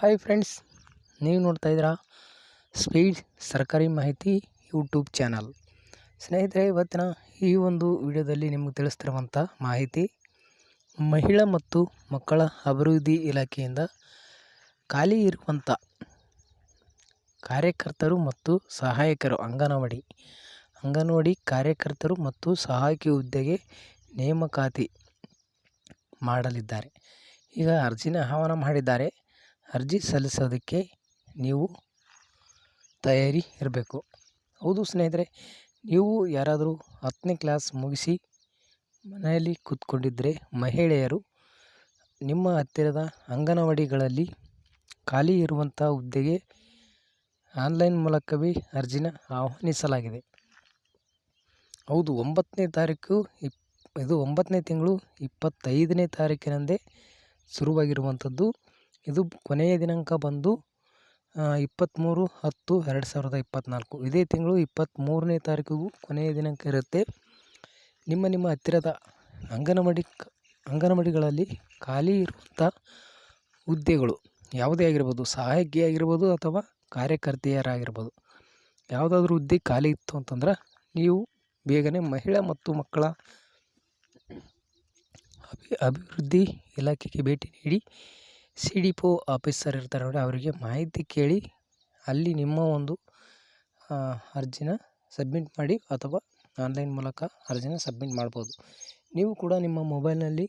Hi friends ನೀವು ನೋಡ್ತಾ ಇದ್ದೀರಾ ಸ್ಪೀಡ್ ಸರ್ಕಾರಿ ಮಾಹಿತಿ ಯೂಟ್ಯೂಬ್ ಚಾನಲ್ ಸ್ನೇಹಿತರೆ, ಇವತ್ತಿನ ಈ ಒಂದು ವಿಡಿಯೋದಲ್ಲಿ ನಿಮಗೆ ತಿಳಿಸ್ತಿರುವಂಥ ಮಾಹಿತಿ, ಮಹಿಳಾ ಮತ್ತು ಮಕ್ಕಳ ಅಭಿವೃದ್ಧಿ ಇಲಾಖೆಯಿಂದ ಖಾಲಿ ಇರುವಂಥ ಕಾರ್ಯಕರ್ತರು ಮತ್ತು ಸಹಾಯಕರು ಅಂಗನವಾಡಿ ಅಂಗನವಾಡಿ ಕಾರ್ಯಕರ್ತರು ಮತ್ತು ಸಹಾಯಕಿ ಹುದ್ದೆಗೆ ನೇಮಕಾತಿ ಮಾಡಲಿದ್ದಾರೆ. ಈಗ ಅರ್ಜಿನ ಆಹ್ವಾನ ಮಾಡಿದ್ದಾರೆ. ಅರ್ಜಿ ಸಲ್ಲಿಸೋದಕ್ಕೆ ನೀವು ತಯಾರಿ ಇರಬೇಕು. ಹೌದು ಸ್ನೇಹಿತರೆ, ನೀವು ಯಾರಾದರೂ ಹತ್ತನೇ ಕ್ಲಾಸ್ ಮುಗಿಸಿ ಮನೆಯಲ್ಲಿ ಕೂತ್ಕೊಂಡಿದ್ದರೆ ಮಹಿಳೆಯರು ನಿಮ್ಮ ಹತ್ತಿರದ ಅಂಗನವಾಡಿಗಳಲ್ಲಿ ಖಾಲಿ ಇರುವಂಥ ಹುದ್ದೆಗೆ ಆನ್ಲೈನ್ ಮೂಲಕವೇ ಅರ್ಜಿನ ಆಹ್ವಾನಿಸಲಾಗಿದೆ. ಹೌದು, ಒಂಬತ್ತನೇ ತಾರೀಕು ಇಪ್, ಇದು ಒಂಬತ್ತನೇ ತಿಂಗಳು ಇಪ್ಪತ್ತೈದನೇ ತಾರೀಕಿನಂದೇ ಶುರುವಾಗಿರುವಂಥದ್ದು. ಇದು ಕೊನೆಯ ದಿನಾಂಕ ಬಂದು ಇಪ್ಪತ್ತ್ಮೂರು ಹತ್ತು ಎರಡು ಸಾವಿರದ ಇಪ್ಪತ್ತ್ನಾಲ್ಕು ಇದೇ ತಿಂಗಳು ಇಪ್ಪತ್ತ್ಮೂರನೇ ತಾರೀಕಿಗೂ ಕೊನೆಯ ದಿನಾಂಕ ಇರುತ್ತೆ. ನಿಮ್ಮ ನಿಮ್ಮ ಹತ್ತಿರದ ಅಂಗನವಾಡಿ, ಅಂಗನವಾಡಿಗಳಲ್ಲಿ ಖಾಲಿ ಇರುವಂಥ ಹುದ್ದೆಗಳು ಯಾವುದೇ ಆಗಿರ್ಬೋದು, ಸಹಾಯಕಿ ಆಗಿರ್ಬೋದು ಅಥವಾ ಕಾರ್ಯಕರ್ತೆಯರಾಗಿರ್ಬೋದು, ಯಾವುದಾದ್ರೂ ಹುದ್ದೆ ಖಾಲಿ ಇತ್ತು ಅಂತಂದ್ರೆ ನೀವು ಬೇಗನೆ ಮಹಿಳಾ ಮತ್ತು ಮಕ್ಕಳ ಅಭಿ, ಅಭಿವೃದ್ಧಿ ಇಲಾಖೆಗೆ ಭೇಟಿ ನೀಡಿ ಸಿ ಡಿ ಪೋ ಆಫೀಸರ್ ಇರ್ತಾರೆ ನೋಡಿ, ಅವರಿಗೆ ಮಾಹಿತಿ ಕೇಳಿ ಅಲ್ಲಿ ನಿಮ್ಮ ಒಂದು ಅರ್ಜಿನ ಸಬ್ಮಿಟ್ ಮಾಡಿ ಅಥವಾ ಆನ್ಲೈನ್ ಮೂಲಕ ಅರ್ಜಿನ ಸಬ್ಮಿಟ್ ಮಾಡ್ಬೋದು. ನೀವು ಕೂಡ ನಿಮ್ಮ ಮೊಬೈಲ್ನಲ್ಲಿ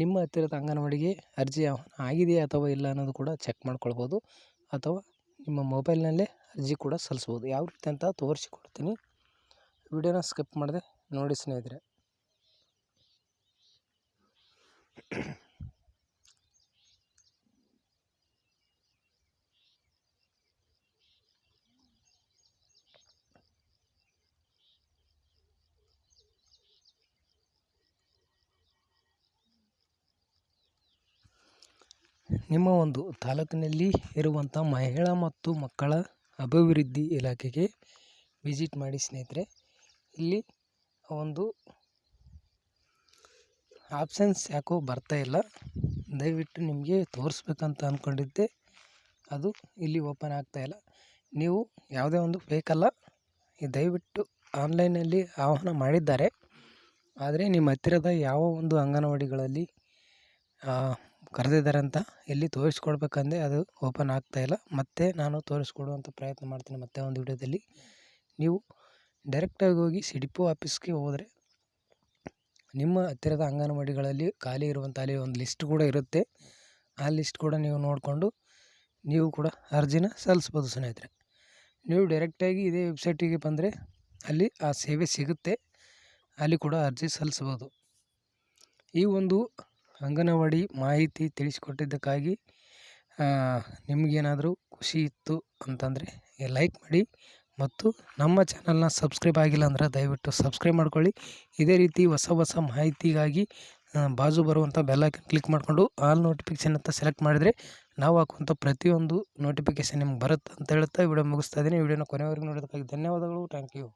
ನಿಮ್ಮ ಹತ್ತಿರದ ಅಂಗನವಾಡಿಗೆ ಅರ್ಜಿ ಆಗಿದೆಯಾ ಅಥವಾ ಇಲ್ಲ ಅನ್ನೋದು ಕೂಡ ಚೆಕ್ ಮಾಡ್ಕೊಳ್ಬೋದು. ಅಥವಾ ನಿಮ್ಮ ಮೊಬೈಲ್ನಲ್ಲೇ ಅರ್ಜಿ ಕೂಡ ಸಲ್ಲಿಸ್ಬೋದು. ಯಾವ ರೀತಿ ಅಂತ ತೋರಿಸಿಕೊಡ್ತೀನಿ. ವಿಡಿಯೋನ ಸ್ಕಿಪ್ ಮಾಡಿದೆ ನೋಡಿ ಸ್ನೇಹಿತರೆ. ನಿಮ್ಮ ಒಂದು ತಾಲೂಕಿನಲ್ಲಿ ಇರುವಂಥ ಮಹಿಳಾ ಮತ್ತು ಮಕ್ಕಳ ಅಭಿವೃದ್ಧಿ ಇಲಾಖೆಗೆ ವಿಸಿಟ್ ಮಾಡಿ ಸ್ನೇಹಿತರೆ, ಇಲ್ಲಿ ಒಂದು ಆಪ್ಷನ್ಸ್ ಯಾಕೋ ಬರ್ತಾ ಇಲ್ಲ. ದಯವಿಟ್ಟು ನಿಮಗೆ ತೋರಿಸ್ಬೇಕಂತ ಅಂದ್ಕೊಂಡಿದ್ದೆ ಅದು ಇಲ್ಲಿ ಓಪನ್ ಆಗ್ತಾ ಇಲ್ಲ. ನೀವು ಯಾವುದೇ ಒಂದು ಬೇಕಲ್ಲ ದಯವಿಟ್ಟು ಆನ್ಲೈನಲ್ಲಿ ಆಹ್ವಾನ ಮಾಡಿದ್ದಾರೆ. ಆದರೆ ನಿಮ್ಮ ಹತ್ತಿರದ ಯಾವ ಒಂದು ಅಂಗನವಾಡಿಗಳಲ್ಲಿ ಕರೆದಿದ್ದಾರೆ ಅಂತ ಎಲ್ಲಿ ತೋರಿಸ್ಕೊಡ್ಬೇಕಂದೆ ಅದು ಓಪನ್ ಆಗ್ತಾ ಇಲ್ಲ. ಮತ್ತೆ ನಾನು ತೋರಿಸ್ಕೊಡುವಂಥ ಪ್ರಯತ್ನ ಮಾಡ್ತೀನಿ ಮತ್ತೆ ಒಂದು ವಿಡಿಯೋದಲ್ಲಿ. ನೀವು ಡೈರೆಕ್ಟಾಗಿ ಹೋಗಿ ಸಿ ಡಿ ಪಿ ಆಫೀಸ್ಗೆ ಹೋದರೆ ನಿಮ್ಮ ಹತ್ತಿರದ ಅಂಗನವಾಡಿಗಳಲ್ಲಿ ಖಾಲಿ ಇರುವಂಥ ಅಲ್ಲಿ ಒಂದು ಲಿಸ್ಟ್ ಕೂಡ ಇರುತ್ತೆ. ಆ ಲಿಸ್ಟ್ ಕೂಡ ನೀವು ನೋಡಿಕೊಂಡು ನೀವು ಕೂಡ ಅರ್ಜಿನ ಸಲ್ಲಿಸ್ಬೋದು ಸ್ನೇಹಿತರೆ. ನೀವು ಡೈರೆಕ್ಟಾಗಿ ಇದೇ ವೆಬ್ಸೈಟಿಗೆ ಬಂದರೆ ಅಲ್ಲಿ ಆ ಸೇವೆ ಸಿಗುತ್ತೆ. ಅಲ್ಲಿ ಕೂಡ ಅರ್ಜಿ ಸಲ್ಲಿಸ್ಬೋದು. ಈ ಒಂದು ಅಂಗನವಾಡಿ ಮಾಹಿತಿ ತಿಳಿಸಿಕೊಟ್ಟಿದ್ದಕ್ಕಾಗಿ ನಿಮಗೇನಾದರೂ ಖುಷಿ ಇತ್ತು ಅಂತಂದರೆ ಲೈಕ್ ಮಾಡಿ ಮತ್ತು ನಮ್ಮ ಚಾನಲ್ನ ಸಬ್ಸ್ಕ್ರೈಬ್ ಆಗಿಲ್ಲ ಅಂದರೆ ದಯವಿಟ್ಟು ಸಬ್ಸ್ಕ್ರೈಬ್ ಮಾಡ್ಕೊಳ್ಳಿ. ಇದೇ ರೀತಿ ಹೊಸ ಹೊಸ ಮಾಹಿತಿಗಾಗಿ ಬಾಜು ಬರುವಂಥ ಬೆಲ್ಲೈಕನ್ ಕ್ಲಿಕ್ ಮಾಡಿಕೊಂಡು ಆಲ್ ನೋಟಿಫಿಕೇಷನ್ ಅಂತ ಸೆಲೆಕ್ಟ್ ಮಾಡಿದರೆ ನಾವು ಹಾಕುವಂಥ ಪ್ರತಿಯೊಂದು ನೋಟಿಫಿಕೇಷನ್ ನಿಮ್ಗೆ ಬರುತ್ತೆ ಅಂತ ಹೇಳುತ್ತಾ ವಿಡಿಯೋ ಮುಗಿಸ್ತಾ ಇದ್ದೀನಿ. ವಿಡಿಯೋನ ಕೊನೆವರೆಗೂ ನೋಡೋದಕ್ಕಾಗಿ ಧನ್ಯವಾದಗಳು. Thank you